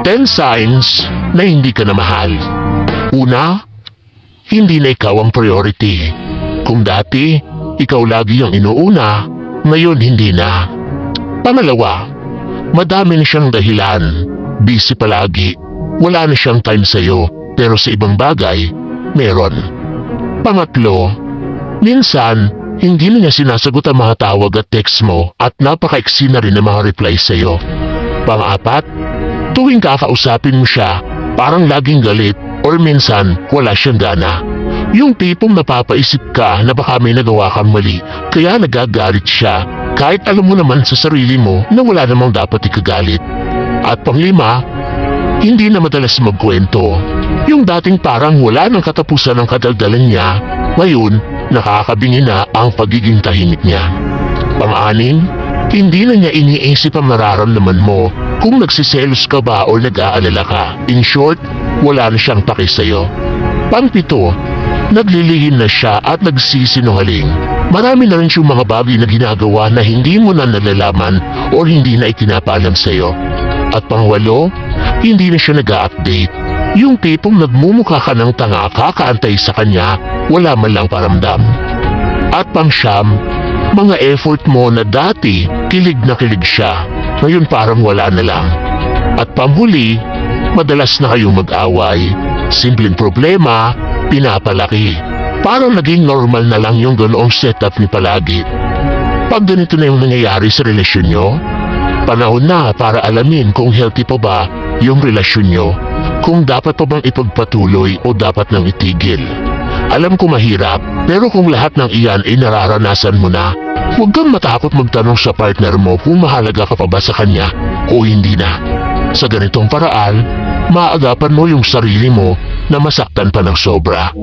10 signs na hindi ka na mahal. Una, hindi na ikaw ang priority. Kung dati, ikaw lagi yung inuuna, ngayon hindi na. Pangalawa, madami na siyang dahilan. Busy palagi. Wala na siyang time sa'yo, pero sa ibang bagay, meron. Pangatlo, minsan, hindi na niya sinasagot ang mga tawag at text mo at napaka-eksi na rin ang mga reply sa'yo. Pang-apat, tuwing kakausapin mo siya, parang laging galit or minsan wala siyang gana. Yung tipong napapaisip ka na baka may nagawa kang mali, kaya nagagalit siya kahit alam mo naman sa sarili mo na wala namang dapat ikagalit. At panglima, hindi na madalas magkwento. Yung dating parang wala ng katapusan ng kadaldalan niya, ngayon nakakabingi na ang pagiging tahimik niya. Pang-anim, hindi na niya iniisip ang nararamdaman mo kung nagsiselos ka ba o nag-aalala ka. In short, wala na siyang pake sa'yo. Pang-pito, naglilihim na siya at nagsisinungaling. Marami na rin siyang mga bagay na ginagawa na hindi mo na nalalaman o hindi na itinapaalam sa'yo. At pangwalo, hindi na siya nag-update. Yung tipong nagmumukha ka ng tanga kakaantay sa kanya, wala man lang paramdam. At pangsyam, mga effort mo na dati kilig na kilig siya, ngayon parang wala na lang. At panghuli, madalas na kayong mag-away. Simpleng problema, pinapalaki. Parang naging normal na lang yung ganoong setup ni palagi. Pag ganito na yung nangyayari sa relasyon nyo, panahon na para alamin kung healthy pa ba yung relasyon nyo, kung dapat pa bang ipagpatuloy o dapat nang itigil. Alam ko mahirap, pero kung lahat ng iyan ay nararanasan mo na, huwag kang matakot magtanong sa partner mo kung mahalaga ka pa ba sa kanya o hindi na. Sa ganitong paraan, maagapan mo yung sarili mo na masaktan pa ng sobra.